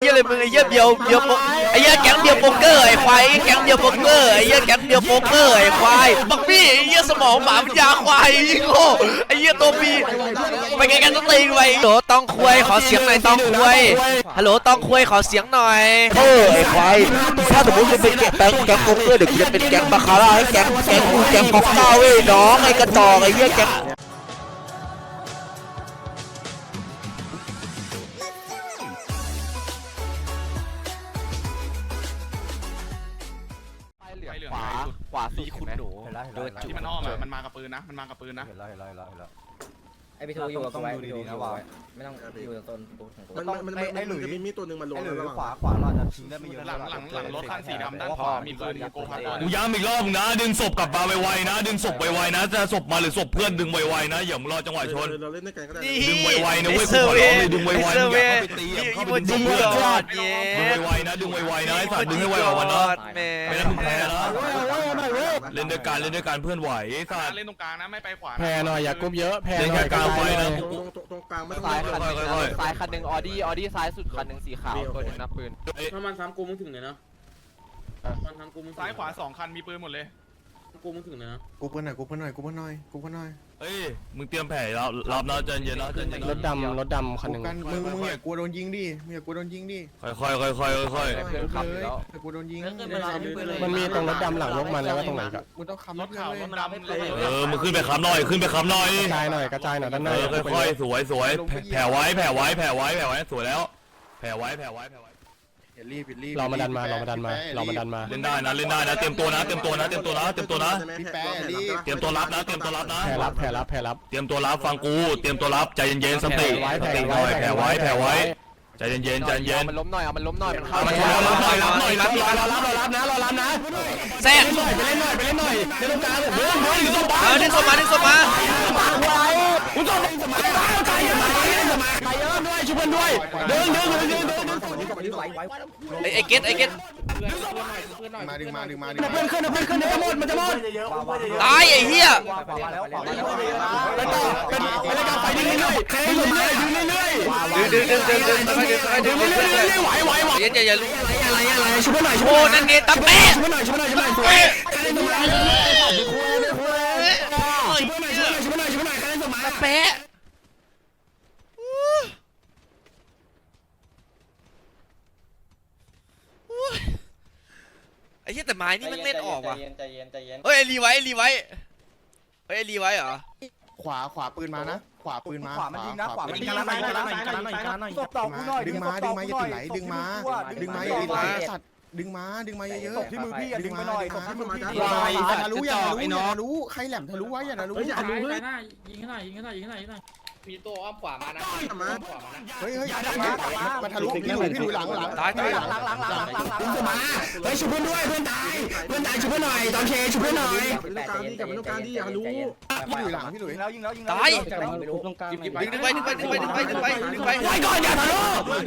เหี้ยอะไรมึงไอ้เหี้ยเบียวเบียวโปไอ้เหี้ยแก๊งเบียวโป๊กเกอร์ไอ้ควายไอ้แก๊งเบียวโป๊กเกอร์ไอ้เหี้ยแก๊งเบียวโป๊กเกอร์ไอ้ควายบักบี้ไอ้เหี้ยสมองหมาปัญญาควายไอ้ยโง่ไอ้เหี้ยตัวบีไปไงกันต้องตีกันไปฮัลโหลต้องคุยขอเสียงหน่อยต้องคุยฮัลโหลต้องคุยขอเสียงหน่อยเออไอ้ควายถ้าสมมติมึงเป็นแก๊งแก๊งแก๊งโป๊กเกอร์เดี๋ยวกูจะเป็นแก๊งบาคาร่าให้แก๊งแก๊งกูแก๊งฟอกเก้าเว้ยน้องไอ้กระจอกไอ้เหี้ยแก๊ง สุดมีคุณหนูเห็นแล้วเห็นโดแล้วนจุที่มันอ้อมอะมันมากับปืนนะ มันมากับปืนนะ เห็นแล้วเห็นแล้วเห็นแล้วเห็นแล้ว ไอพี่ทูอยู่กับกูไว้ต้องดูพี่ทูดีๆอยู่นะกับกูว่าไว้ไม่ต้องอยู่ในโซนกูของกูมันมันมันไอ้ไอ้มันหลุย จะมีมีดตัวหนึ่งมันลงไอ้หแล้รือวระหว่างขวาขวาเราจะทิ้งได้ไม่เยอะหลังหลังหลังรถคันสีดำด้านขวามีปืนโกพากรกูย้ำอีกรอบนะ ดึงศพกลับมาไวๆนะ ดึงศพไวๆนะจะศพมาหรือศพเพื่อนดึงไวๆนะอย่ามึงรอจังหวะชน เราเล่นด้วยกันก็ได้นี่ดึงไวๆนะเว้ยไอ้เซอร์เวย์กูขอร้องเลยดึงไวๆไอ้เซอร์เวย์อย่าเข้าไปตีอย่าอีเข้าโมไปดึจิงกอดเย้ดึงไวๆนะดึงไวๆนะไอ้สัตว์ดึงให้ไวกว่าวันนะแม่ไม่งั้นมึงแพ้นะเล่นด้วยกันเล่นด้วยกันเพื่อนไหวไอ้สัตว์เล่นตรงกลางนะไม่ไปขวาแพ้หน่อยอย่ากรุ๊ปเยอะแพ้เล่นหน่แค่อยกลางไฟนะ ตรงตรงตรงกลางไม่ต้องซ้ายคันหเล่นึ่งนค่อยๆซ้ายคันหนึ่งออดี้ออดี้ซ้ายสุดคันหนึ่งสีขาวตัวหนึ่งนะปืน ถ้ามันซ้ำกูมึงถึงเลยนะมันทำกูมึงถึงซ้ายขวาสองคันมีปืนหมดเลย กูมึงถึงเลยนะกูเพิ่นหน่อยกูเพิ่นหน่อยกูเพิ่นหน่อยกูเพิ่นหน่อย เฮ้ย มึงเตรียมแผลรับรับนะใจเย็นนะใจเย็นรถดำรถดำคันหนึ่งกันมึงมึงอย่ากลัวโดนยิงดิมึงอย่ากลัวโดนยิงดิค่อยๆค่อยๆค่อยๆค่อยเพื่อนขับอยู่แล้วอย่ากลัวโดนยิงมันมีตรงรถดำหลังลกมันแล้วก็ตรงไหนก็มึงต้องคำรถเพื่อนขาวเลยรถดำเลยๆเออมึงขึ้นไปค้ำหน่อยขึ้นไปค้ำหน่อยกระจายหน่อยกระจายหน่อยด้านหเอน้าอค่อยๆสวยสวยแผลไว้แผลไว้แผลไว้แผลไว้สวยแล้ว แผลไว้แผลไว้แผลไว้ อย่ารีบอย่ารีบรอมาดันมารอมาดันมารอมาดันมา เล่นได้นะเล่นได้นะเตรียมตัวนะเตรียมตัวนะเตรียมตัวนะเตรียมตัวนะพี่แป๊ะอย่ารีบเตรียมตัวรับนะเตรียมตัวรับนะแพ้รับแพ้รับแพ้รับเตรียมตัวรับฟังกูเตรียมตัวรับใจเย็นๆสติแผลไว้สติหน่อยแผลไว้แผลไว้ใจเย็นๆใจเย็นมันล้มหน่อยเอามันล้มหน่อยมันเข้าเอามันเข้ารับหน่อยรับหน่อยรับหน่อยรอรับรอรับนะรอรับนะแซ่ไปเล่นหน่อยไปเล่นหน่อยไปเล่นหน่อยในตรงกลางเฮ้ยเฮ้ยอยู่ตรงกลางเอาดึงศพมาดึงศพมา อุ้ยตรงสมัยตายเยอะตายเยอะสมัยตายเยอะด้วยช่วยเพื่อนด้วยดึงดึงดึงดึงดึงดึงไหวไหวไอ้ไอ้เกตไอ้เกตมาดึงมาดึงมาดึงเพื่อนขึ้นเพื่อนขึ้นมันจะหมดมันจะหมดตายไอ้เหี้ยขวามาแล้วขวามาแล้วไปต่อเป็นไปรายการไฟดึงเรื่อยๆดึงเรื่อยๆดึงเรื่อยๆดึงดึงดึงดึงดึงค่อยๆดึงค่อยๆดึงเรื่เรื่ออยยๆไหวไหวไหวๆเย็นอย่าอย่าลุกอะไรอะไรช่วยหน่อยช่วยโอ้นั่นไงตะเป๊ะช่วยหน่อยช่วยหน่อยช่วยหน่อยช่วยหน่อย ป๊ะไอ้เหี้ยแต่ไม้นี่มันเล่นออกว่ะใจเย็นใจเย็นใจเย็นเฮ้ยไอ้รีไว้ไอ้รีไว้เฮ้ยไอ้รีไว้เหรอขวาขวาปืนมานะ ขวาปืนมาขวามันยิงนะขวามันยิงดึงมาดึงมาดึงมาอย่าติดไหลดึงมาดึงมาอย่าติดไหลสัตว์ ดึงมาดึงมาเยอะๆที่มือพี่อย่าดึงไปหน่อยตบที่มือพี่อย่าทะลุอย่าทะลุอย่าทะลุใครแหลมทะลุไว้อย่าทะลุเฮ้ยอย่าทะลุรู้เฮ้เลยยหน้ายิงให้หน่อยยิงให้หน่อยยิงให้หน่อยยิงให้หน่อย มีตัวอ้อมขวามานะมาขวามานะเฮ้ยเฮ้ยมาทะลุพี่หลุยพี่หลุยหลังหลังตายตายหลังหลังหลังหลังหลังหลังดึงสมัยเฮ้ยช่วยเพื่อนด้วยเพื่อนตายเพื่อนตายช่วยเพื่อนหน่อยตอนเชช่วยเพื่อนหน่อยพี่หลุยหลังพี่หลุยยิงแล้วยิงแล้วยิงตายไม่รู้ตรงกลางดึงดึงไปดึงไปดึงไปดึงไปดึงไปดึงไปไว้ก่อนอย่าทะลุ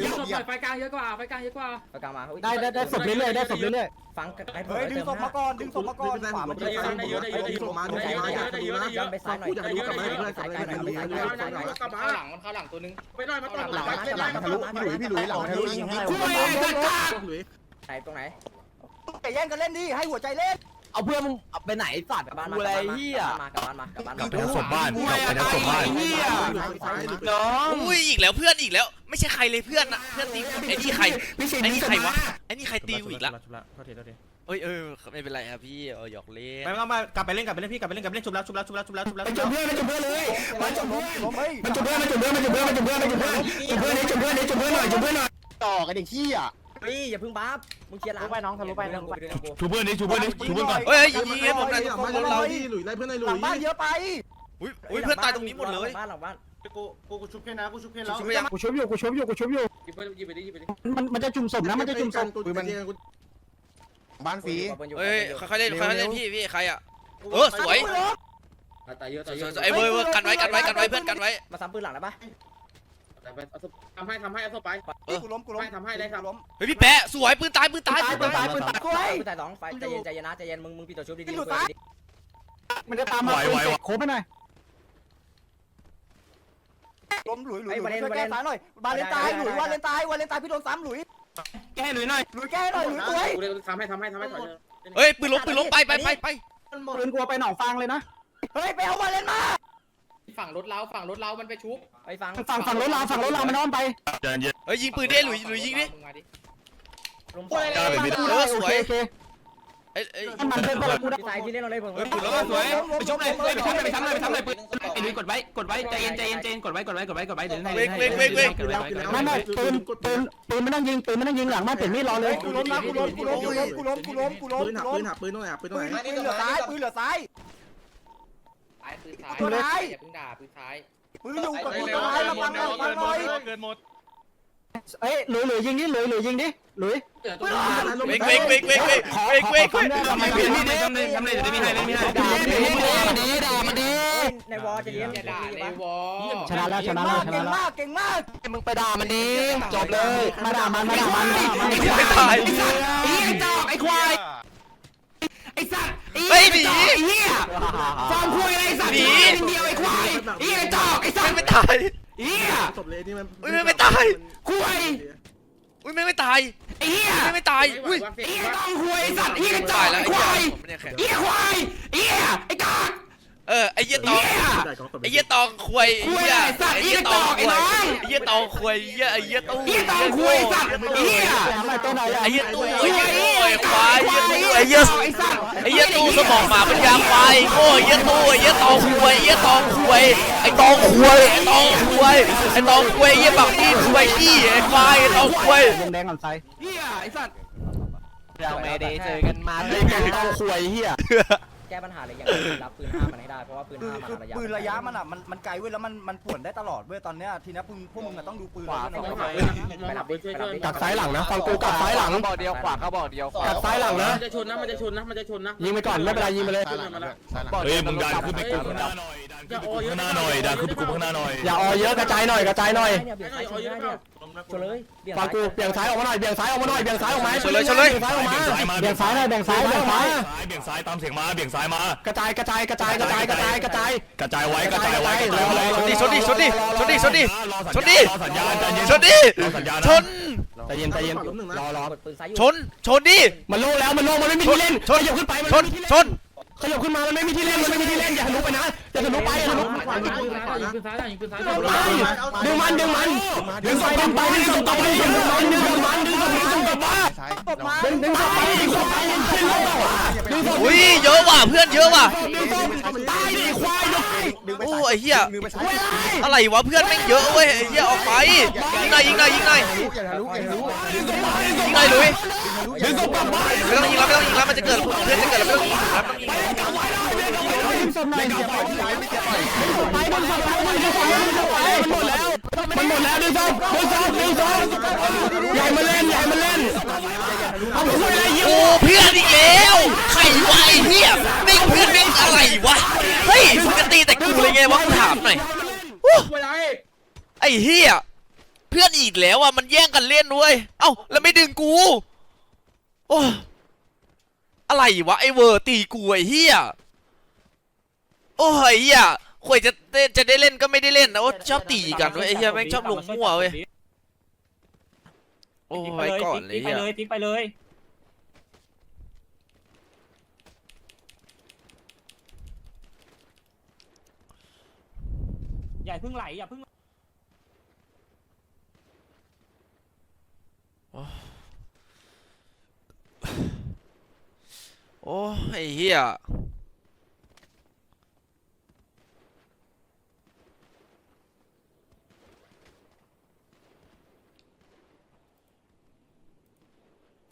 ดึงศพหน่อยไฟกลางเยอะกว่าไฟกลางเยอะกว่าไปกลางมาได้ได้ได้ศพเรื่อยๆได้ศพเรื่อยฟังไอ้เฮ้ยดึงศพมาก่อนดึงศพมาก่อนขวามันได้จะเยอะได้เยอะได้เยอะได้เยอะได้เยอะได้เยอะได้เยอะได้เยอะไปซ้ายหน่อยได้เยอะได้เยอะสายกลางหน่อยสายกลางหน่อยกลับมาเข้าหลังมันเข้าหลังตัวนึงไปหน่อยมาต่อหลังไปหลังทะลุพี่หลุยพี่หลุยหลังทะลุยิงพี่คุยจัดการไหนตรงไหนไก่แย่งกันเล่นดิให้หัวใจเล่นเอาเพื่อนมึงไปไหนสัตว์กลับบ้านมากลับบ้านมากลับบ้านมากลับบ้านกลัมาบไปทางศพบ้านกลับไปทางศพบ้านน้องอุ้ยอีกแล้วเพื่อนอีกแล้ว ไม่ใช่ใครเลยเพื่อนอะเพื่อนตีไอ้นี่ใครพี่สิงไอ้นี่ใครวะห์ไอ้นี่ใครตีกูอีกแล้ว เอ้ยเออไม่เป็นไรครับพี่เออหยอกเล่นไม่ต้องมากลับไปเล่นกลับไปเล่นพี่กลับไปเล่นกลับไปเล่นชุบแล้วชุบแล้วชุบแล้วชุบแล้วชุบแล้วมันจุบเพื่อนมันจุบเพื่อนเลยมันจุบเพื่อนล้มเฮ้ยมันจุบเพื่อนมันจุบเพื่อนมันจุบเพื่อนมันจุบเพื่อนมันจุบเพื่อนจุบเพื่อนนี่จุบเพื่อนนี่จุบเพื่อนหน่อยจุบเพื่อนหน่อยต่อกันเด็กขี้อะพี่อย่าพึ่งบัฟมึงเคลียร์หลังไปน้องทะลุไปน้องไปชูเพื่อนนี้ชูเพื่อนนี้ชูเพื่อนก่อนเฮ้ยยิงยิงให้ผมหน่อยเราที่หลุยไล่เพื่อนไล่หลุหลัยงบ้านเยอะไปอุ้ยอุ้ยเพื่อนตายตรงนี้หมดเลยบ้านหลังบ้านกูกูกูชุบแค่นะกูชุบแค่แล้วชุบไปยังกูชุบอยู่กูชุบอยู่กูชุบอยู่ยิงไปยิงไปดิยิงไปดิมันมันจะจุ่มศพนะมันจะจุ่มศพปืนมัน บ้านฟรีเฮ้ยค่อยๆเล่นค่อยๆเล่นพี่พี่ใครอะเออสวยตายเยอะตายสเยวยอะสวยไอ้เว้ยเว้ยกันไว้กันไว้กันไว้เพื่อนกันไว้มาซ้ำปืนหลังได้ปะทำให้ทำให้เอาศพไปกูล้มกูล้มทำให้ได้ครับล้มเฮ้ยพี่แปะสวยปืนตายปืนตายปืนปืนตาตายยปืนตายกูให้ปืนตายสองไฟใจเย็นใจเย็นนะใจเย็นมึงมึงปีตัวชุบดีๆมันจะตามมาโคบไปหน่อยล้มหลุยหลุยหลุยช่วยแก้ซ้ายหน่อยบาเลนตายหลุยวาเลนตาย วาเลนตายพี่โดนซ้ำหลุย แก้หน่อยหน่อยหลุยแก้หน่อยหลุยตัวกูเลยทำให้ทำให้ทำให้ถอยเลยเฮ้ยปืนล้มปืนล้มไปไปไปไปปืนกลัวไปหนองฟางเลยนะเฮ้ยไปเอามาเล่นมาฝั่งรถเราฝั่งรถเรามันไปชุบไปฟังฝั่งฝั่งรถเราฝั่งรถเรามันอ้อมไปใจเย็นเฮ้ยยิงปืนดิหลุยหลุยยิงดิมึงมาดิลมสองกล้าไปไม่ได้เออสวย โอเคเอ้ยเอ้ยมันมันเพิ่มเพิ่มกูได้พี่สายพี่เล่นเราเลยผมเฮ้ยปืนล้มสวยไปชมเลยไปชมเลยไปทำเลยไปทำเลยปืนไอ้ลุยกดไว้กดไว้ใจเย็นใจเย็นใจเย็นกดไว้กดไว้กดไว้กดไว้เดี๋ยวให้เว้งเว้งเว้งเว้งไม่ไม่ปืนปืนปืนไม่ต้องยิงปืนไม่ต้องยิงหลังบ้านเปลี่ยนมีดรอเลยกูล้มนะกูล้มกูล้มกูล้มกูล้มกูล้มกูล้มปืนหักปืนหักปืนตรงไหนปืนตรงไหนปืนเหลือซ้ายปืนเหลือซ้ายซ้ายปืนซ้ายตัวร้ายอย่าเพิ่งด่าปืนซ้ายปืนอยู่กับเฮ้ยปืนเร็วซ้ายเกิระนหมวัดงเร็ระววังเกินหหมน่อยดเกินหมด เอ้ยหลุยหลุยยิงดิหลุยหลุยยิงดิหลุยเดี๋ยวตัวเว้งเว้งเว้งเว้งเว้งเว้งเว้งเว้งทำไมปืนนี่ทำเลยทำเลยจะได้ไม่ให้ไม่ให้ด่ามันดีด่ามันดีในวอลจะเลี้ยงอย่าด่าในวอชนะแล้วชนะแล้วชนะแล้วเก่งมากมึงไปด่ามันดีจบเลยมาด่ามันมาด่ามันมาด่ามันไม่ตายไอ้สัตว์ไอ้จอกไอ้ควายไอ้สัตว์เฮ้ยหนีไอ้เหี้ยฟอร์มคุยอะไรไอ้สัตว์หนีเดียวไอ้ควายไอ้จอกไอ้สัตว์ไม่ตาย เหี้ยศพเลยนี่มันอุ้ยไม่ไม่ตาย คุยอุ้ยไม่ไม่ตายไอ้เหี้ยไม่ไม่ตายอุ้ยไอ้เหี้ยต้องคุยไอ้สัตว์ไอ้เหี้ยจอตายกแล้วไอ้ไอ้ควายผมเนี่ยแข็งไอ้ควายไอ้เหี้ยไอ้กาก เออไอ้เหี้ยตองเหี้ยไอ้เหี้ยตองควยไอ้เหี้ยควยไอ้สัตว์ไอ้เหี้ยตองควยไอ้เหี้ยตองไอ้เหี้ยตองควยไอ้เหี้ยไอ้เหี้ยตู้ไอ้เหี้ยตองคุยไอ้สัตว์ไอ้เหี้ยตัวไหนไอ้เหี้ยตู้คุไอ้ยเหี้ยไอ้ตู้เหี้ยไอ้ควายไอ้เหี้ยตู้ไอ้เหี้ยไอ้สัตว์ไอ้เหี้ยตู้สมองหมาปัญญาควายโง่ไอ้เหี้ยตู้ไอ้เหี้ยตองควยไอ้เหี้ยตองควยไอ้ตองควยไอ้ตองควยไอ้ตองควยไอ้เหี้ยบักนี่ควยขี้ไอ้ควายไอ้ตองควยแดงๆก่อนไซเหี้ยไอ้สัตว์เราไม่ได้เจอกันมาไอ้แกงต้องคุยเหี้ย แก้ปัญหาอะไรอย่างนี้รับปืนห้ามันให้ได้ เพราะว่าปืนคือห้ามันคือระยะ ปืนระยะมันอะมันมันไกลเว้ยแล้วมันมันป่วนได้ตลอดเว้ยตอนเนี้ยทีนี้พวกพวกมึงอะต้องดูปืนขวาด้วยไปนะไปรับดิไปรับดิกักซ้ายหลังนะฟังกูกักซ้ายหลังบอกเดียวขวาเขาบอกเดียวกักซ้ายหลังนะ มันจะชนนะมันจะชนนะมันจะชนนะยิงไปก่อนไม่เป็นไรยิงไปเลยซ้ายหลังนะซ้ายหลังเฮ้ยมึงดันขึ้นไปกลุ่มข้างหน้าหน่อยดันขึ้นไปกลุ่มข้างหน้าหน่อยดันขึ้นไปกลุ่มข้างหน้าหน่อยอย่าออเยอะกระจายหน่อยกระจายหน่อย เนี่ยเบี่ยงซ้ายชนได้เนี่ย ชนเลยเบี่ยงฟังกูเบี่ยงซ้ายออกมาหน่อยเบี่ยงซ้ายออกมาหน่อยเบี่ยงซ้ายออกมาชนเลยชนเลย เบี่ยงซ้ายออกมาเบี่ยงซ้ายมาเบี่ยงซ้ายหน่อยเบี่ยงซ้ายเบี่ยงซ้ายเบี่ยงซ้ายตามเสียงมาเบี่ยงซ้ายมากระจายกระจายกระจายกระจายกระจายกระจายกระจายไว้กระจายไว้กระจายไว้ชนดิชนดิชนดิชนดิชนดิรอชนดิรอสัญญาณใจเย็นชนดิรอสัญญาณชนใจเย็นใจเย็นรอรอกดปืนซ้ายอยู่ชนชนดิมันโล่งแล้วมันโล่งมันไม่มีที่เล่นชนขยับขึ้นไปมันชไม่นมีที่ชเล่นน ขยับขึ้นมามันไม่มีที่เล่นมันไม่มีที่เล่นอย่าทะลุไปนะอย่าทะลุไปอย่าทะลุยิงปืนซ้ายยิงปืนซ้ายยิงปืนซ้ายดึงมันดึงมันดึงไปดึงไปดึงส่งต่อไปดึงมันดึงส่งมันดึงส่งมันกลับมาซ้ายดึงดึงส่งไปดึงส่งไปขึ้นรถต่อดึงส่งอุ้ยเยอะว่ะเพื่อนเยอะว่ะดึงส่งตายดิควาย ด้วยดึงไปโอ้ซ้ายไอ้เหี้ย ดึงไปซ้ายอะไรวะเพื่อนแม่งเยอะเว้ยไอ้เหี้ยออกไปยิงหน่อยยิงหน่อยยิงหน่อยอย่าทะลุอย่าทะลุดึงส่งไปยิงหน่อยหลุยดึงส่งกลับมาไม่ต้องยิงแล้วไม่ต้องยิงแล้วมันจะเกิดเพื่อนจะเกิดแล้วไม่ต้องยิงแล้วไม่ต้องยิงดึงส่งหน่อยดึงส่งไปดึงส่งไปดึงส่งไปดึงส่งไปดึงส่งไปมันหมดแล้วมันหมดแล้วดึงส่งดึงส่งดึงส่งใหญ่มาเล่นใหญ่มาเล่นเอาคุยอะไรเยโอ้อะเพื่อนอีกแล้วใค รวะไอ้เหี้ยแม่งเพื่อนแม่งอะไรวะ เฮ้ยมึงจะตีแต่กูเลยไงวะกูถามหน่อยโอ้เวลาไอ้เหี้ยเพื่อนอีกแล้วอะมันแย่งกันเล่นด้วยเอ้าแล้วไม่ดึงกูโอ้อะไรวะไอ้เวอร์ตีกูไอ้เหี้ยโอ้ยไอ้เหี้ยข่วยจะได้จะได้เล่นก็ไม่ได้เล่นนะโอ้ชอบตีกันเว้ยไอ้เหี้ยแม่งชอบลงมั่วเว้ยโอ้ยไว้ก่อนเลยไปเหี้ยเลยติ๊กไปเลย อย่าเพิ่งไหลอย่าเพิ่งโอ้ยไอ้เหี้ย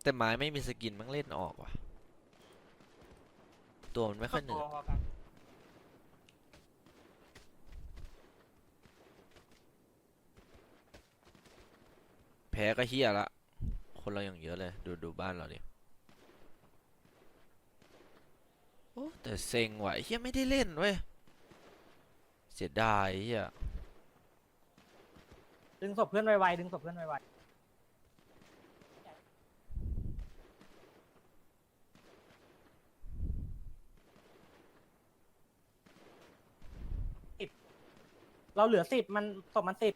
แต่ไม้ไม่มีสกินมันเล่นออกว่ะ ตัวมันไม่ค่อยเหนือแพ้ก็ พ้ก็เฮี้ยละ คนเราอย่างเยอะเลย ดูดูบ้านเราดิโอ้แต่เซ็งว่ะไอ้เฮียไม่ได้เล่นเว้ย เสียดายเฮียดึงศพเพื่อนไวๆดึงศพเพื่อนไวๆเราเหลือสิบมันศพมันสิบ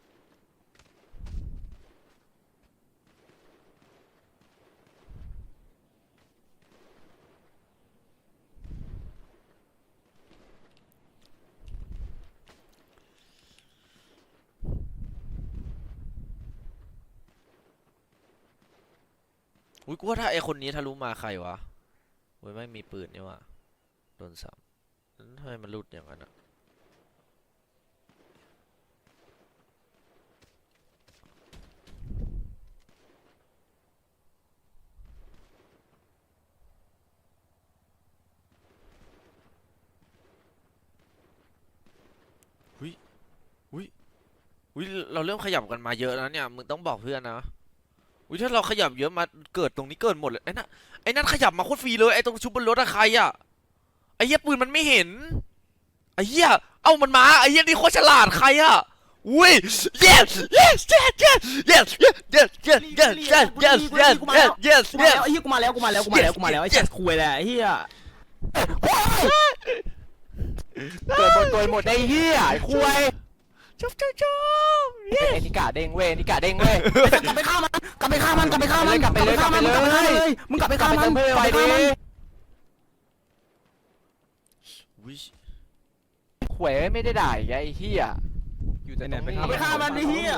อุ้ยกูว่าถ้าไอคนนี้ทะลุมาใครวะเว้ยไม่มีปืนนี่วะโดนสามทำไมมันหลุดอย่างนั้นอะอุ้ย อุ้ย อุ้ย เราเริ่มขยับกันมาเยอะแล้วเนี่ย มึงต้องบอกเพื่อนนะ อุ้ยถ้าเราขยับเยอะมาเกิดตรงนี้เกิดหมดเลยไอ้นั่นไอ้นั่นขยับมาโคตรฟรีเลยไอ้ตรงชุบบนรถอะใครอะไอ้เหี้ยปืนมันไม่เห็นไอ้เหี้ยเอ้ามันมาไอ้เหี้ยนี่โคตรฉลาดใครอะอุ้ย yes yes yes yes yes yes yes yes yes yes yes yes yes yes กูมาแล้วไอ้เหี้ยกูมาแล้วกูมาแล้วกูมาแล้วกูมาแล้วไอ้เจ็ดคุยแหละไอ้เหี้ยเกิดบนตัวหมดไอ้เหี้ยไอ้คุย ชอบชอบชอบเอนิกาเด้งเว้ยนิกาเด้งเว้ย กลับไปฆ่ามันกลับไปฆ่ามันกลับไปฆ่ามันกลับไปเลยกลับไปเลย มึงกลับไปฆ่ามันเพิ่มไปไปฆ่าดิมันอุ้ยขวยไม่ได้ด่าอีกไอ้เหี้ยอยู่แต่ตรงนี้กลับไปฆ่ามันไอ้เหี้ย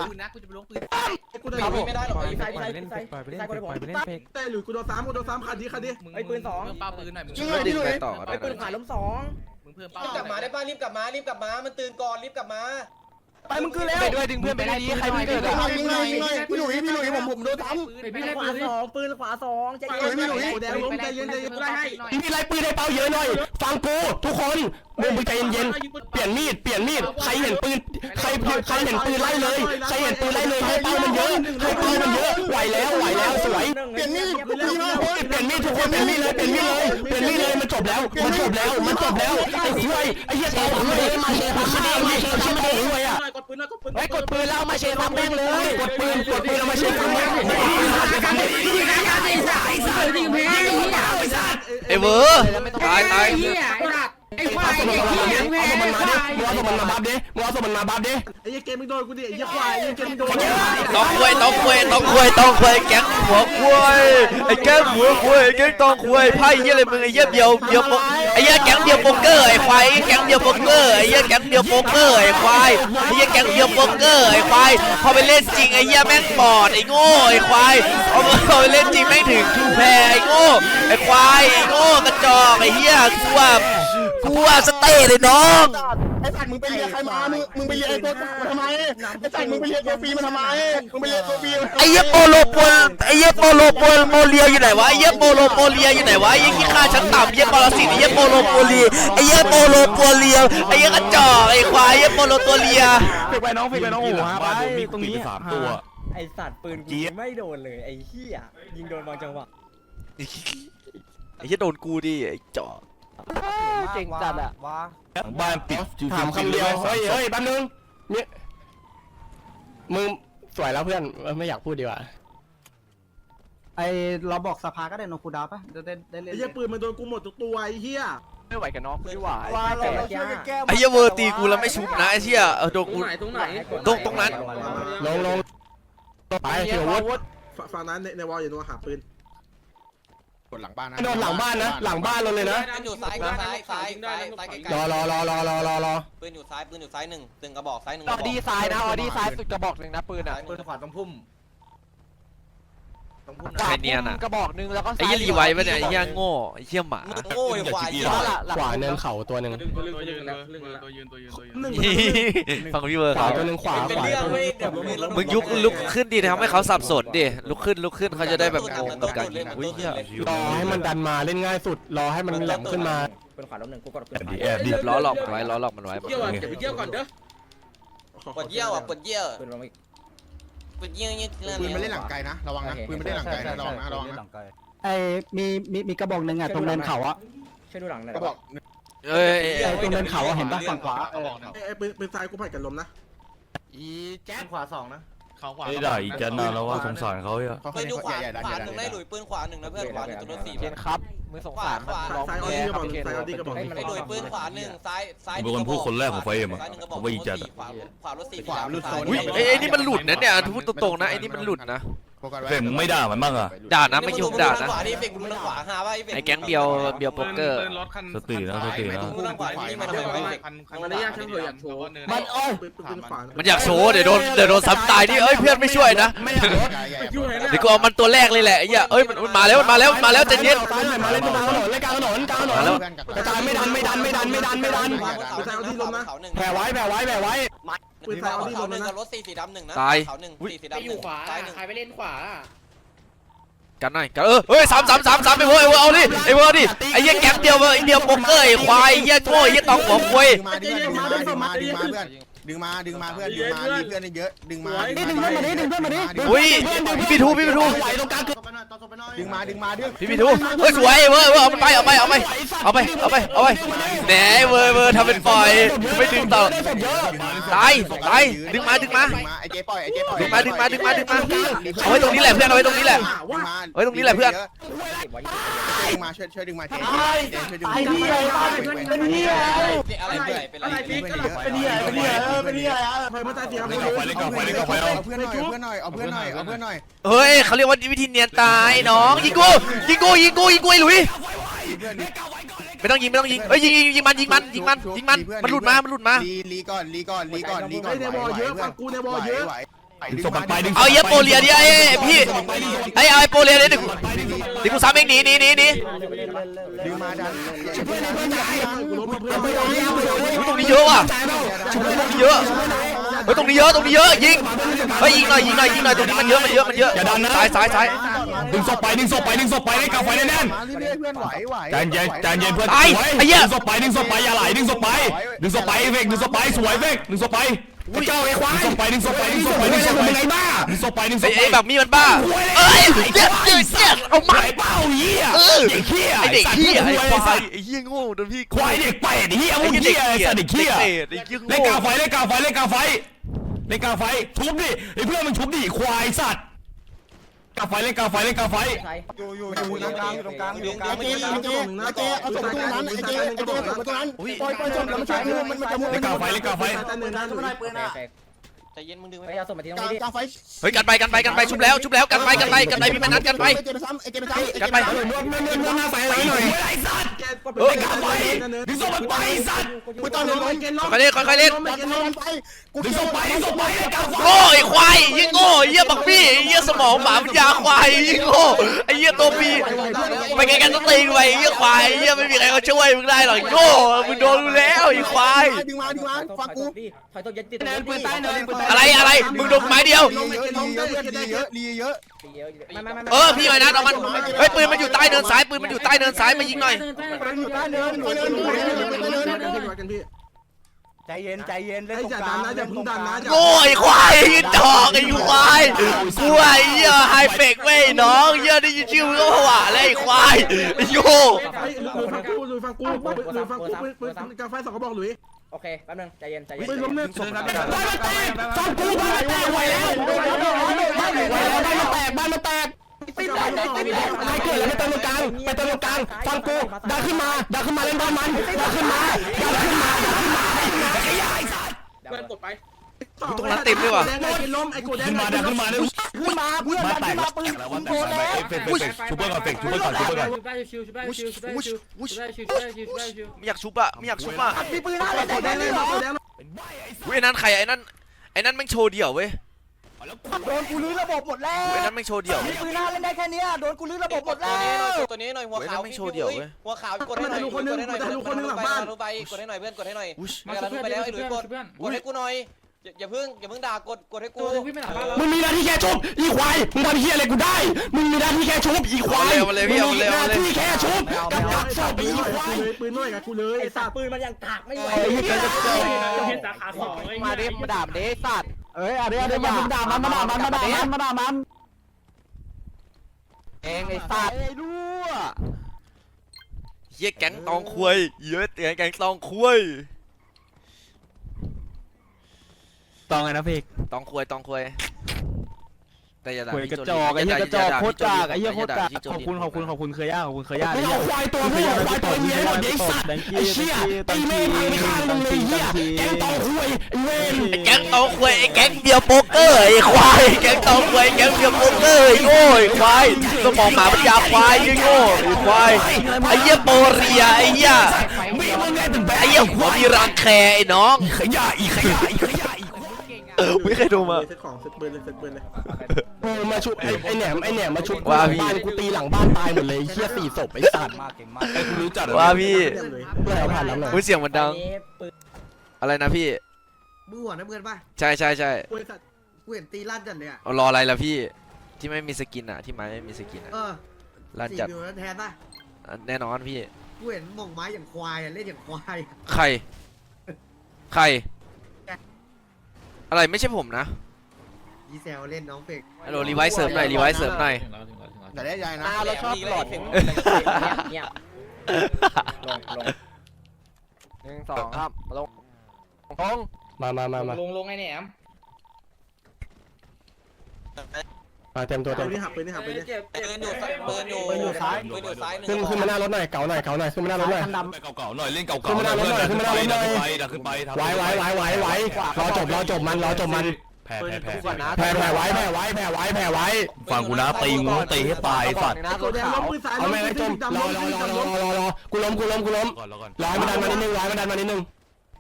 กูเดินไม่ได้หรอกไอ้ไซไซไซไซคนผมตั้งแต่หรือกูโดนซ้ำกูโดนซ้ำขัดดีขัดดีไอ้ปืนสองป้าปืนหน่อยมึงก็ดึงไปต่อก็ไอ้ได้ปืนนะขาล้มสองมึงเพิ่มป้ารีบกลับมาได้ป่ะรีบกลับมารีบกลับมา มันตื่นก่อนรีบกลับมา ไปมึงคือแล้วไปด้วยดึงเพื่อนไปได้ดีใครไม่เกิดอะยิงหน่อยยิงหน่อยพี่หลุยพี่หลุยผมผมโดนซ้ำปืนขวาสองปืนขวาสองใจพี่หเย็ลุนยพี่หลุยแดงล้มใจเย็นใจเย็นได้ให้มีไรปืนในเป้าเยอะหน่อย ฟังกูทุกคนมึงมึงใจเย็นๆเปลี่ยนมีดเปลี่ยนมีดใครเห็นปืนใครใครเห็นปืนไล่เลยใครเห็นปืนไล่เลยให้เป้ามันเยอะให้เป้ามันเยอะไหวแล้วไหวแล้วสวยเปลี่ยนมีดเปลี่ยนมีดทุกคนเปลี่ยนมีดเลยเปลี่ยนมีดเลยเปลี่ยนมีดเลยมันจบแล้วมันจบแล้วมันจบแล้วไอ้คุยไอ้เหี้ยตาผมเลยมาเชฟมาเชฟมาเชฟมาเชฟมาคุยอะกดปืนหน่อยกดปืนเฮ้ยกดปืนแล้วเอามาเชฟฟังแม่งเลย กดปืนกดปืนเอามาเชฟฟังแม่งเลยไอ้เวอร์ตายตาย เอาสมันมาดิเอาสมันมาดิมึงเอาสมันมาบัฟดิมึงเอาสมันมาบัฟดิไอ้เกมมึงโดนกูดิไอ้ควายไอ้เกมมึงโดนต้องควยต้องควยต้องควยต้องควยแก๊งหัวควยไอ้แก๊งหัวควยไอ้แก๊งต้องควยไพ่เยี่ยอะไรมึงไอ้เยี่ยเดียวเดียวโปไอ้เยี่ยแก๊งเดียวโป๊กเกอร์ไอ้ควายไอ้แก๊งเดียวโป๊กเกอร์ไอ้เยี่ยแก๊งเดียวโป๊กเกอร์ไอ้ควายไอ้เยี่ยแก๊งเดียวโป๊กเกอร์ไอ้ควายพอไปเล่นจริงไอ้เยี่ยแม่งบอดไอ้โง่ไอ้ควายพอพอไปเล่นจริงแม่งถึงทูแพรไอ้โง่ไอ้ควายไอ้โง่กระจอกไอ้เยี่ยกูว่า กูว่าสเต้เลยน้อง ไอ้สัตว์มึงไปเรียกใครมามึงมึงไปเรียกไอ้ตัวมาทำไมไอ้สัตว์มึงไปเรียกตัวฟรีมาทำไมมึงไปเรียกตัวฟรีไอ้เหี้ยโปโลโปลไอ้เหี้ยโปโลโปลโมเลียอยู่ไหนวะไอ้เหี้ยโปโลโปเลียอยู่ไหนวะไอ้เหี้ยขี้ข้าชั้นต่ำไอ้เหี้ยปรสิตไอ้เหี้ยโปโลโปเลียไอ้เหี้ยโปโลโปเลียไอ้เหี้ยกระจอกไอ้ควายไอ้เหี้ยโปโลตัวเลีย ฝึกไปน้องฝึกไปน้องโอ้โหไปตรงนี้สามตัว ไอสัตว์ปืนกูไม่โดนเลยไอ้เหี้ยยิงโดนบางจังหวะไอ้เหี้ยโดนกูดิไอ้จอก เก่งจัดอะหลังบ้านปิดจูถามคำเดียวเฮ้ยเฮ้ยแป๊บนึงเนี่ยมึงสวยแล้วเพื่อนเออไม่อยากพูดดีกว่าไอเราบอกสภาก็ได้นคูดาวปะได้ได้ได้เล่นไอ้เหี้ยปืนมันโดนกูหมดทุกตัวไอ้เหี้ยไม่ไหวกับน้องไม่ไหวเราเราช่วยกันแก้ไอ้เหี้ยเวอร์ตีกูแล้วไม่ชุบนะไอ้เหี้ยเออโดนตรงกูไหนตรงไหนตรงตรงนั้นลงลงไปเถียววุฒฝั่งนั้นในในวอลอยู่นัวหาปืน กดหลังบ้านนะโดนหลังบ้านนะ หลังบ้านเราเลยนะ ปืนอยู่ซ้ายซ้ายซ้ายซ้ายซ้ายซ้ายไกลรอรอรอรอรอรอรอปืนอยู่ซ้ายปืนอยู่ซ้ายหนึ่งตึงกระบอกซ้ายหนึ่งออดี้ซ้ายนะออดี้ซ้ายสุดกระบอกหนึ่งนะปืนอะปืนขวาต้องพุ่ม ต้องพุ่มขวาพุ่มกระบอกหนึ่งแล้วก็ไอ้เหี้ยรีไวท์ปะเนี่ยไอ้เหี้ยโง่ไอ้เหี้ยหมามึงโง่ควายขวาเนินเขาตัวหนึ่งตัวยืนตัวยืนตัวยืนตัวยืนตัวยืนฟังพี่เวอร์ขวาเขาตัวหนึ่งขวาเป็นขวาเรื่องตัวหเว้นึ่งยเดี๋ยวปืนแล้วมึงยุกลุกขึ้นดิทำให้เขาสับสนดิลุกขึ้นลุกขึ้นเขาจะได้แบบงงกับการยิงอุ้ยเหี้ยรอให้มันดันมาเล่นง่ายสุด รอให้มันแหลมขึ้นมาปืนขวาล้มหนึ่งกูกดปืนดีแอบดิเรียบล้อหลอกมันไว้ล้อหลอกมันไว้เยี่ยวอะเดี๋ยวไปเยี่ยวก่อนเด้อปวดเยี่ยวอะปวดเยี่ยวปืนล้มอีก ปวดเยี่ยวนี่เรื่องปืนมันเล่นหลังไกลนะระวังนะปืนมันเล่นหลังไกลนะระวังนะระวังนะไอมีมีมีกระบอกหนึ่งอะตรงเนินเขาอะช่วยดูหลังหน่อยก็บอกเอ้ยตรงเนินเขาเห็นปะฝั่งขวาก็บอกนะไอปืนปืนซ้ายกูผัดกันลมนะอีแจ๊คขวาสองนะ เขาขวาไม่ได้อีกจะนานแล้วว่าสงสารเขาอะค่อยปืนอยู่ขวาๆใหญ่ๆดันขวาใหญ่หนึ่งๆได้หลุยปืนขวาหนึ่งนะเพื่อนขวาหนึ่งตัวรถสี่เคนครับมือสงสารมันร้องซ้ายออแย่ดี้กระคบรัอบกหนึ่งซ้ายออเคนดี้กระบอกหนึ่งไอ้หลุยปืนขวาหนึ่งซ้ายซ้ายเป็นคนพูดคนแรกของไฟเอ็มอะซ้ายหนึ่งกระบผอกมว่าอีจัดอะขวาขวารถสี่ขวาหลุดโซนอุ้ยไอ้ไอ้นี่มันหลุดนะเนี่ยพูดตรงๆนะไอ้นี่มันหลุดนะ เฟกมึงไม่ด่ามันบ้างอะ ด่านะไม่ยุ่งด่านะขวาดิเฟกมึงทางขวาหาว่าไอ้แก๊งเบียวเบียวโป๊กเกอร์รถคันสตินะสตินะ มึงทางขวานี่มาทำไมเฟกคันคันมันยากช่างเถอะอยากโชว์มันโอ้ยมันอยากโชว์เดี๋ยวโดนเดี๋ยวโดนซ้ำตายนี่เอ้ยเพื่อนไม่ช่วยนะเดี๋ยวกูเอามันตัวแรกเลยแหละไอ้เหี้ยเอ้ยมันมันมาแล้วมันมาแล้วมันมาแล้วใจเย็นไปหน่อยมาเล่นกลางถนนเล่นกลางถนนกลางถนมานแล้วกระจายไม่ดันไม่ดันไม่ดันไม่ดันไม่ดันเขาหนึ่งแผ่ไว้แผ่ไว้ แผ่ไว้เขาหนึ่งกับรถสี่สีดำหนึ่งนะเขาหนึ่งสี่สีดำหนึ่งซ้ายหนึ่งใครไปเล่นขวา กันหน่อยกันเออเฮ้ยสามสามสามสามไอ้เว้ยไอ้เว้ยเอาดิไอ้เว้ยเอาดิไอ้เหี้ยแก๊งเดียวไอ้เดียวโป๊กเกอร์ไอ้ควายไอ้เหี้ยโง่ไอ้เหี้ยตองหัวควยดึงมาดึงมาดึงมาดึงมาเพื่อนดึงมาดึงมาเพื่อนดึงมามีเพื่อนเยอะดึงมานี่ดึงเพื่อนมาดิดึงเพื่อนมาดิอุ้ยพี่ปีทูพี่ปีทูไหวตรงกลางดึงมาดึงมาดึง พี่ปีทูเฮ้ยสวยเว้ยเว้ยเอามันไปเอาไปเอาไปเอาไปเอาไปเอาไปแหนเว้ยเว้ยทำเป็นปล่อยไม่ดึงต่อได้ศพเยอะตายตายดึงมาดึงมาไอ้เจ๊ปล่อยไอ้เจ๊ปล่อยดึงมาดึงมาดึงมาดึงมาเอาไว้ตรงนี้แหละเพื่อนเอาไว้ตรงนี้แหละดึงมาเฮ้ยตรงนี้แหละเพื่อนดึงมาช่วยช่วยดึงมาเจ๊เจ๊ช่วยดึงไอ้เหี้ยเป็นเหี้ยอะไรเปื่อยเป็นอะไรเป็นเหี้ยเป็นเหี้ยเออเป็นเหี้ยเออเพิ่มมาใจเสียงเล่นกับไฟเล่นกับไฟเล่นกับไฟเอาเอาเพื่อนหน่อยเอาเพื่อนหน่อยเอาเพื่อนหน่อยเอาเพื่อนหน่อยเฮ้ยเขาเรียกว่าวิธีเนียนตายน้องยิงกูยิงกูยิงกูยิงกูไอ้หลุยเพื่อนไม่ต้องยิงไม่ต้องยิงเอ้ยยิงยิงยิงมันยิงมันยิงมันยิงมันมันหลุดมามันหลุดมาลีลีก่อนลีก่อนลีก่อนลีก่อนไหวดึงศพมันไปดึงศพเอาเหี้ยโปเลียดิไอ้พี่ไอ้เอาไอ้โปเลียดิเดี๋ยวกูเดี๋ยวกูซ้ำเองหนีหนีหนีหนีดึงมาดันตรงนี้เยอะว่ะตรงนี้เยอะเฮ้ยตรงนี้เยอะตรงนี้เยอะยิงเฮ้ยยิงหน่อยยิงหน่อยยิงหน่อยตรงนี้มันเยอะมันเยอะมันเยอะซ้ายซ้ายซ้าย ดึงศพไปดึงศพไปดึงศพไปเล่นกับไฟแน่นมาเรื่อยๆเพื่อนไหวไหวๆใจเย็นใจเย็นเพื่อนสวยดึงศพไปดึงศพไปอย่าไหลดึงศพไปดึงศพไปเฟกดึงศพไปสวยเฟกดึงศพไปกระเจ้าไอ้ควายดึงศพไปดึงศพไปดึงศพไปดึงศพไปไอ้บ้าดึงศพไปดึงศไอ้พไป ไอ้แบบมีมันบ้า เอ้ยเจ็บเจ็บเจ็บเอามา ไอ้เป้าเหี้ยเออเด็กเหี้ยไอ้เด็กเหี้ยไอ้ควายไไอ้เหี้ยโง่โดนพี่ควายเด็กเป็ดเหี้ยไอ้มึงเหี้ยเหี้เด็กยเหี้ยไอ้สัตว์เด็กเหี้ยเด็กเหี้ยเล่นกาโง่ไฟเล่นกาไฟเล่นกาไฟเล่นกาไฟทุบดิไอ้เพื่อนมันทุบดิควายสัตว์ กาไฟเล่นกาไฟเล่นกาไฟอยู่อยู่อยู่ตรงกลางอยู่ตรงกลางอยู่ตรงกลางเมื่อกี้เมื่อกี้ไอ้เจ๊เอาส่งตรงนั้นไอ้เจ๊ไอ้เจ๊ส่งตรงนั้นปล่อยปล่อยส่งแล้วมันช่วยมันมันจะมุดเล่นกาไฟเล่นกาไฟ ใจเย็นมึงดึงไปไว้เอาส่งมาที่ตรงกลางนี้ดิกลางไฟเฮ้ยกันไปกันไปกันไปชุบแล้วชุบแล้วกันไปกันไปกันไปพี่แม่นัดกันไป ไอ้เจ๊ไปซ้ำไอ้เจ๊ไปซ้ำกันไปเมื่อเมื่อเมื่อหน้าไฟหน่อยไอ้สัตว์เฮ้ยกาไฟดึงศพมันไปไอ้สัตว์กูต้องเล่นค่อยๆเล่นค่อยๆเล่นกันไปกูดึงศพไปดึงศพไปเล่นกาไฟโง่ไอ้ควายไอ้เหี้ยโง่ไอ้เหี้ยบักบี้ไอ้เหี้ยสมองหมาปัญญาควายไอ้เหี้ยโง่ไอ้เหี้ยตัวปีไปไกลกันต้องตีกันไปไอ้เหี้ยควายไอ้เหี้ยไม่มีใครมาช่วยมึงได้หรอกโง่มึงโดนกูแล้วไอ้ควายดึงมาดึงมาฟังกู ถอยตัวยัดติดเนินปืนใต้เนินปืนใต้อะไรอะไรมึงโดนไม้เดียวลีเยอะลีเยอะลีเยอะไม่ไม่ไม่เออพี่หน่อยนะเอามันเฮ้ยปืนมันอยู่ใต้เนินซ้ายปืนมันอยู่ใต้เนินซ้ายมายิงหน่อยใจเย็นใจเย็นเล่นตรงกลางเล่นตรงกลางโง่ไอ้ควายไอ้ดอกไอ้ควายกูไอ้เหี้ยไฮเฟกเว้ยน้องเหี้ยได้ยินชื่อมึงก็ผวาแล้วไอ้ควายไอ้โง่ฟังกูหรือฟังกูหรือฟังกูปืนปืนกาไฟสองกระบอกหลุย โอเคแป๊บนึงใจเย็นใจเย็นปืนล้มหนึ่งบ้านมันแตกฟังกูบ้านมันแตกไหวแล้วบ้านมันแตกบ้านมันแตกติดแตกติดแตกใครเกิดแล้วไปเติมตรงกลางไปเติมตรงกลางฟังกูดันขึ้นมาดันขึ้นมาเล่นบ้านมันดันขึ้นมาดันขึ้นมาดันขึ้นมาเพื่อนกดไป ตรงนั้นเต็มเลยว่ะขึ้นมาดันขึ้นมาเร็วขึ้นมาเพื่อนมาดันแตขึ้กนแล้มาวปืนแล้วปืว่านแตโดกนแล้วแล้วเฟกเฟกเฟกชูเปอร์ก่อนเฟกชูเปอร์ก่อนชูเปอร์ก่อนไม่อยากชุบอะไม่อยากชุบอะมีปืนอะไรแต่แดงเลยเหรอเว้ยไอ้นั่นใครไอ้นั่นไอ้นั่นแม่งโชว์เดี่ยวเว้ยโดนกูลื้อระบบหมดแล้เว้ยไอ้วนั่นแม่งโชว์เดี่ยวมีเว้ยปืนหน้าเล่นได้แค่เนี้ยโดนกูลื้อระบบหมดตัแล้วนี้หน่อยตัวนี้หน่อยหัวขาวหัวขาวกดให้หน่อยกดให้หน่อยลงไปกดให้หน่อยเพื่อนกดให้หน่อยอุ๊ยไม่กันลงไปแล้วไอ้หลุยกดกดให้กูหน่อย อย่าเพิ่งอย่าเพิ่งด่ากดกดให้กูมึงมีหน้าที่แค่ชุบอีควายมึงทำเฮียอะไรกูได้ มึงมีหน้าที่แค่ชุบอีควายเอาเลยพี่เอาเลยหเอาน้าเลยที่แค่ชุบกับกักศพอีควาย ปืนน้อยกับกูเลยไอ้สัตว์ปืนมันยังกากไม่ไหวสาขาสองมาดิมาด่าเด้สัตว์เอ้ยอะไรอะไรมาด่ามันมาด่ามันมาด่ามันมาด่ามันเองไอ้สัตว์ไอ้รั่วเหี้ยแก๊งตองควยเยอะแก๊งแก๊งตองควย ตองไงนะพี่ตองควยตองควยแต่อย่าด่าหวยพี่กระโจจอกไอ้เหี้ยกระจอกย่าด่าโคตรกากไอ้เหี้ยโคตรกากพี่โจขอบดิคุณขอบคุณขอบคุณเคยย่าขอบคุณเคยย่าไม่เอาควายตัวผู้ควายตัวเมียหมดไอ้สัตว์ไอ้เชี่ยตีแม่พังไม่ข้างมึงเลยเหี้ยแกงตอคุยไอ้เวนไอ้แก๊งเตาควยไอ้แก๊งเบียร์โป๊กเกอร์ไอ้ควายไอ้แก๊งเตาควยไอ้แก๊งเบียร์โป๊กเกอร์ไอ้โง่ไอ้ควายสมองหมาปัญญาควายไอ้โง่ไอ้ควายไอ้เหี้ยโปเรียไอ้เหี้ยมีมึงไงเป็นแบไอ้เหี้ยหัวมีรังแคไอ้น้องขยะอีขยะอีขยะอีเออ ไม่เคยดูมา เซ็ตของเซ็ตปืนเลยเซ็ตปืนเลยโอ้มาชุบไอ้ไอ้แหนมไอ้แหนมมาชุบว่าพี่ บ้านกูตีหลังบ้านตายหมดเลยไอ้เหี้ยสี่ศพไอ้สัตว์ไอ้กูรู้จักว่าพี่เต็มเลยเพื่อนเอาผ่านน้ำหน่อยอุ้ยเสียงมันดัง อะไรนะพี่ มือหัวนะเพื่อนป่ะใช่ใช่ใช่กูสัตว์กูเห็นตีลั่นจัดเลยอะ เอารออะไรล่ะพี่ ที่ไม่มีสกินอะ ที่ไม้ไม่มีสกินอะเออลั่นสี่จัดอยู่แล้วแทนป่ะอะแน่นอนพี่ กูเห็นหม่องไม้อย่างควายอะเล่นอย่างควายอะใคร ใคร อะไรไม่ใช่ผมนะยีแซวเล่นน้องเฟกฮัลโหลรีไวซ์เสริมหน่อยรีไวซ์เสริมหน่อยอย่าได้ยายนะเราชอบหลอดเงียบลงลงหนึ่งสองครับลงลงมามามามาลงลงไอ้แหนม มาเต็มตัวเต็ปืมนนี่หักปืนนี่หักปืนนี่ปืนอยู่ปืนอยู่ปืนอยู่ซ้ายปืนอยู่ซ้ายหนึ่งขึ้นขึ้นมาหน้ารถหน่อยเก่าหน่อยเก่าหน่อยขึ้นมาหน้ารถหน่อยเก่าๆหน่อยเล่นเก่าๆขึ้นมาหน้ารถหน่อยขึ้นมาหน้ารถหน่อย ดักขึ้นไปดักไหวขึ้นไปไหวไหวไหวไหวรอจบรอจบมันรอจบมันแพ้แพ้แพ้ก่อนนะแผ่แผ่ไว้แผ่ไว้แผ่ไว้แผ่ไว้ฟังกูนะตีงูตีให้ตายสัตว์นะรตัวถแดงขาล้วมปืนซ้ายเอาล้มแม่งปืให้นจมดำรอล้มรอปืนรอดำรล้อมรอรอกูล้มกูล้มกูล้มก่อนแล้วก่อนร้อยมันดันมานิดนึงร้อยมันดันมานิดนึง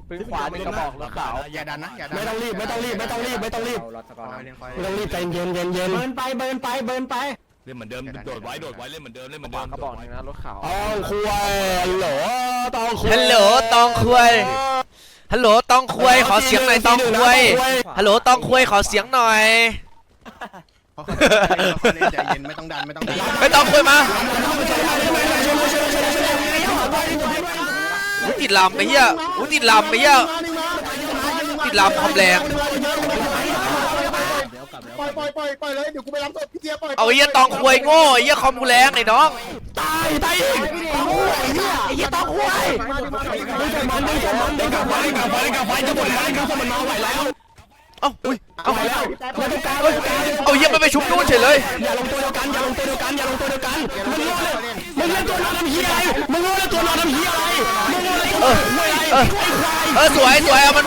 ปืนขวาเป็นกระบอกรถขาวอย่าดันนะอย่าดันไม่ต้องรีบไม่ต้องรีบไม่ต้องรีบไม่ต้องรีบรถสกอร์นะไม่ต้องรีบใจเย็นเย็นเย็นเบิร์นไปเบิร์นไปเบิร์นไปเล่นเหมือนเดิมโดดไว้โดดไว้เล่นเหมือนเดิมเล่นเหมือนขเดิวามกระบอกหนึ่งนะรถขาวต้องคุยฮัลโหลต้องคุยฮัลโหลตองควยฮัลโหลตองควยขอเสียงหน่อยตองควยฮัลโหลตองควยขอเสียงหน่อยเขาเขาเล่นใจเย็นไม่ต้องดันไม่ต้องดันไม่ตองควยมา อุ้ยติดลำไอ้เหี้ยอุ้ยติดลำไอ้เหี้ยติดลำความแรงปล่อยปล่อยปล่อยปล่อยเลยเดี๋ยวกูไปรับศพพี่เจี๊ยบปล่อยเอาไอ้เหี้ยตองควยโง่ไอ้เหี้ยคอมกูแรงไอ้น้องตายตายอีกต้องคุยไอ้เหี้ยไอ้เหี้ยต้องคุยดึงจากมันดึงจากมันดึงจากมันดึงจากมันดึงจากมันจะหมดแล้วดึงจากมันมาไหวแล้ว เอ้าอุ้ยเอ้าไหวแล้วมาตรงกลางมาตรงกลางเอาเหี้ยมันไปชุบนู่นเฉยเลย อย่าลงตัวเดียวกัน อย่าลงตัวเดียวกัน อย่าลงตัวเดียวกัน มึงโง่เลยมึงเล่นตัวนอนทำเหี้ยอะไร มึงโง่เล่นตัวนอนทำเหี้ยอะไร มึงโง่เล่นตัวหวยอะไรไอ้ควายเออสวยสวยเอามัน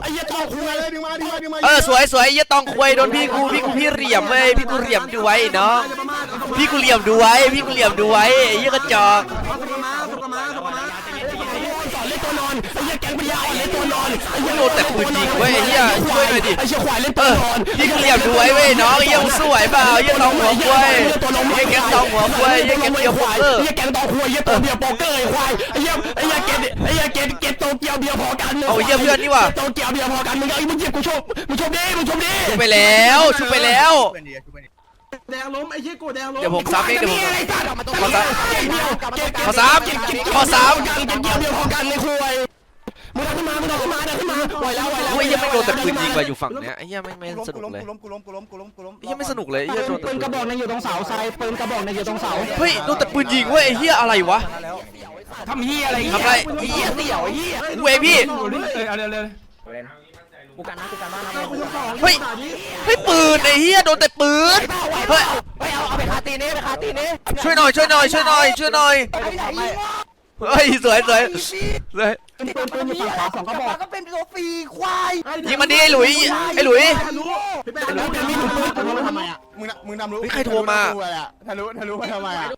ไอ้เหี้ยต้องคุยมาเลยดึงมาดึงมาดึงมาเออสวยสวยไอ้เหี้ยตองควยโดนพี่กูพี่กูพี่เหลี่ยมเว้ยพี่กูเหลี่ยมดูไว้น้องพี่กูเหลี่ยมดูไว้พี่กูเหลี่ยมดูไว้ไอ้เหี้ยกระจอกเอาสกมาสกมาสกมา สอนเล่นตัวนอนไอ้เหี้ยแก๊งปัญญาอ่อนเล่นตั วนอนไอ้เหี้ยโดนแต่ปืนยิงเว้ยไอ้เหี้ยช่วยหน่อยดิไอ้เหี้ยควายเล่นเอตัวอนอนพี่กูเหลี่ยมดูไว้เว้ยน้องไอ้เหี้ยมึงสวยเปล่าไอ้เหี้ยตองหัวควยไอ้แก๊งตองหัวควยไอ้เหี้ยแก๊งเดียวโป๊กเกอร์ไอ้เหี้ยแก๊งตองหัวไอ้เหี้ยตัวเบียร์โป๊กเกอร์ไอ้ควายไอ้เหี้ยไอ้เหี้ยเกตไอ้เหี้ยเกตเกตโตเกียวเบียร์พอกันเอาไอ้เหี้ยเพื่อนนี่ว่ะโตเกียวเบียร์พอกันมึงเอาไอ้มึงเจ็บกูชมมึงชมดิมึงชมดิชุบไปแล้วชุบไปแล้วเพื่อนดีช่วยเพื่อนดีแดงล้มไอ้เชี่ยกูแดงล้มเดี๋ยวผมซ้ำเองเดี๋ยวผมไอ้สัตว์ขอซ้ำเกตเดียวเกตขอซ้ำเกตเกตขอซ้ำเกตเกียวเบียร์พอกันในคุย มึงเดินขึ้นมา มึงเดินขึ้นมาเดินขึ้นมาไหวแล้วไหวแล้วอุ้ยไอ้เหี้ยไม่งโดนแต่ปืนยิงว่ะอยู่ฝั่งเนี้ยไอ้เหี้ยไม่งไม่สนุกเลยกูล้มกูล้มกูล้มกูล้มกูล้มกูล้มไอ้เหี้ยไม่สนุกเลยไอ้เหี้ยโดนแต่ปืนกระบอกนึงอยู่ตรงเสาทรายปืนกระบอกนึงอยู่ตรงเสาเฮ้ยโดนแต่ปืนยิงเว้ยไอ้เหี้ยอะไรวะทำเหี้ยอะไรทำอะไรเหี้ยเสี่ยวเหี้ยเว้ยพี่ เอ้ยเอาเร็วเร็วกูกันนะกูกันบ้านนะกูจะสองเฮ้ย เฮ้ยปืนไอ้เหี้ยโดนแต่ปืน เฮ้ย ไปเอาเอาไปคาตีนี้ไปคาตีนี้ช่วยหน่อยช่วยหน่อยช่วยหน่อยช่วยหน่อยไปไหนเฮ้ยสวยสวยสวย ปืนปืนอยู่ฝั่งขวาสองกระบอกก็เป็นตัวฟรีควายยิงมันดิไอ้หลุยไอ้หลุยทะลุพี่แป๊ะทะลุมึงทำไมอะมึงมึงนำรู้เฮ้ยใครโทรมา ทะลุทะลุมาทำไมอะ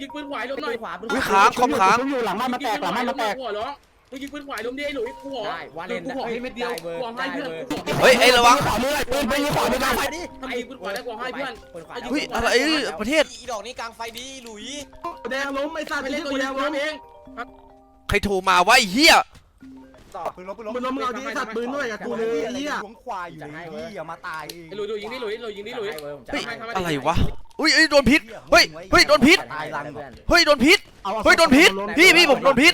ยิงปืนขวายลมหน่อยขวาปืนอุ้ยค้างคอมค้างอยู่หลังบ้านมาแตกหลังบ้านมาแตกหัวร้องมึงยิงปืนขวายลมดิไอ้หลุยกูหัวได้ว่าเล่นกูหัวให้เม็ดเดียวกูหัวให้เพื่อนกูหัวเฮ้ยไอ้ระวังขวามือปืนปืนอยู่ขวามือกลางไฟทำไมยิงปืนขวายได้กูให้เพื่อนเฮ้ยอะไรประเทศอีดอกนี้กลางไฟดีหลุยแดงล้มไอ้สัตว์ไปเล่นตัวแดงล้มเอง ใครโทรมาวะไอ้เหี้ยปืนล้มปืนล้มมึงล้มมึงเอาดิสัตว์ปืนด้วยกับกูเลยไอ้เหี้ยหวงควายอยู่ที่อย่ามาตายไอ้หลุยดูยิงดิหลุยหลุยยิงดิหลุยเฮ้ยอะไรวะอุ้ยเอ้ยโดนพิษเฮ้ยเฮ้ยโดนพิษตายลังเฮ้ยโดนพิษเฮ้ยโดนพิษพี่พี่ผมโดนพิษ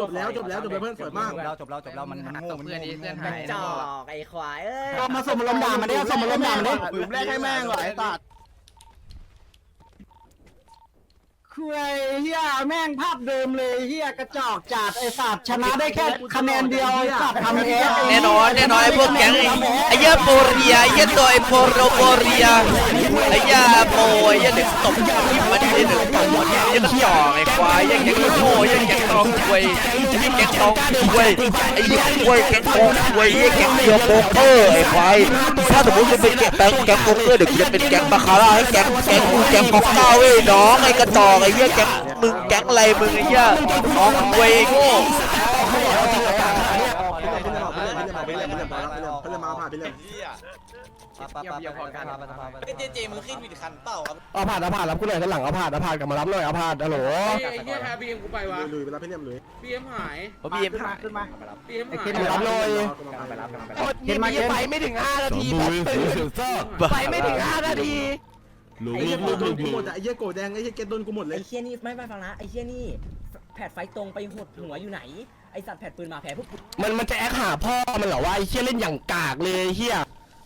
จบแล้วจบแล้วจบแล้วเพื่อนสวยมากเราจบเราจบเรามันโง่มันโง่จอกไอ้ควายเอ้ยเอามาส่งมาลมด่ามันดิเอาส่งมาลมด่ามันดิปืนแรกให้แม่งเหรอไอ้สัตว์ คุยเฮียแม่งภาพเดิมเลยเฮียกระจอกจัดไอสัตว์ชนะได้แค่คะแนนเดียวไอ้สัตว์ทำเอฟแน่นอนแน่นอนไอ้พวกแก๊งไอ้ไอ้เหี้ยโปเรียไอ้เหี้ยตัวไอ้โปโรโปเรียไอ้เหี้ยโปไอ้เหี้ยเด็กตบที่มันไอ้เด็กตบไอ้เหี้ยกระจอกไอ้ควายไอ้เหี้ยแก๊งโง่ไอ้เหี้ยแก๊งตองควยไอ้เหี้ยแก๊งตองควยไอ้เหี้ยควยแก๊งตองควยไอ้เหี้ยแก๊งเดียวโปเกอร์ไอ้ควายถ้าสมมติมึงเป็นแก๊งแก๊งโปเกอร์เดี๋ยวกูจะเป็นแก๊งบาคาร่าให้แก๊งแก๊งแก๊งของก้าวเว้ยน้องไอ้กระจอกไอ้เหี้ยแก๊งมึงแก๊งอะไรมึงไอ้เหี้ยน้องควยโง่ไอ้เจเจมึงขึ้นผิดคันเปล่าครับเอาผ่านเอาผ่านรับกูหน่อยด้านหลังเอาผ่านเอาผ่านกลับมารับหน่อยเอาผ่านฮัลโหลไอ้เหี้ยแพ้บีเอ็มกูไปวะลุยไปแล้วพี่เล่นลุยบีเอ็มหายเพราะพี่เอ็มหาบีเอ็มหายเข็นมารับหน่อยไปรับไปรับเข็นมาเข็นไปไม่ถึง5นาทีไปไม่ถึง5นาที ลูไอ้เหี้ยลูโดลูนกูลูหมดอะไอ้เหี้ยโกแดงไอ้เหี้ยเกตโดนกูหมดเลย ไอ้เชี่ยนี่ไม่ไม่ฟังนะไอ้เชี่ยนี่แผดไฟตรงไปหดหัวอยู่ไหนไอ้สัตว์แผดปืนมาแผดพวกมันมันจะแอคหาพ่อมันเหรอวะไอ้เฮียเล่นอย่างกากเลยเฮีย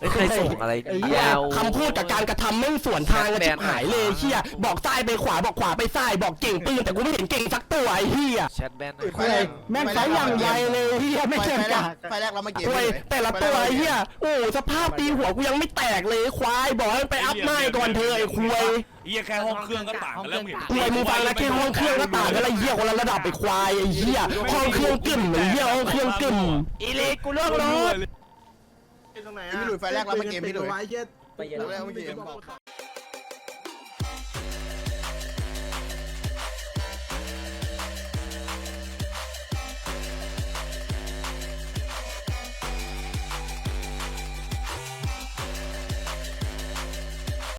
ไอ้ใครส่งอะไรไอ้เหี้ยยวคำพูดกับการกระทำไม่งสวนทางกันชิบหายเลยเฮียบอกซ้ายไปขวาบอกขวาไปซ้ายบอกเก่งปืนแต่กูไม่เห็นเก่งสักตัวไอ้เฮียแชทแบนหน่อยเฮ้ยแม่งไฟอย่างใหญ่เลยเฮียไม่ไฟเก่งแรกากกไฟแรกเรามาเก็บเว้ยแต่ละตัวไอ้เฮียโอ้สภาพตีหัวกูยังไม่แตกเลยควายบอกให้ไปอัพไม้ก่อนเธอไอ้ควายเหี้ยแค่ห้องเครื่องก็ต่างกันแล้วมึงควายมึงฟังแล้วแค่ห้องเครื่องก็ต่างกันละเฮียคนละระดับไอ้ควายไอ้เฮียห้องเครื่องกึ่มไอ้เฮียห้องเครื่องกึ่มอีเลีกูเลิกรถ ตรงไหนพี่หลุยไฟแรกเรามาเก็บพี่หลุยไอ้เหี้ยไปเย็นไฟแรกเรามาเก็บ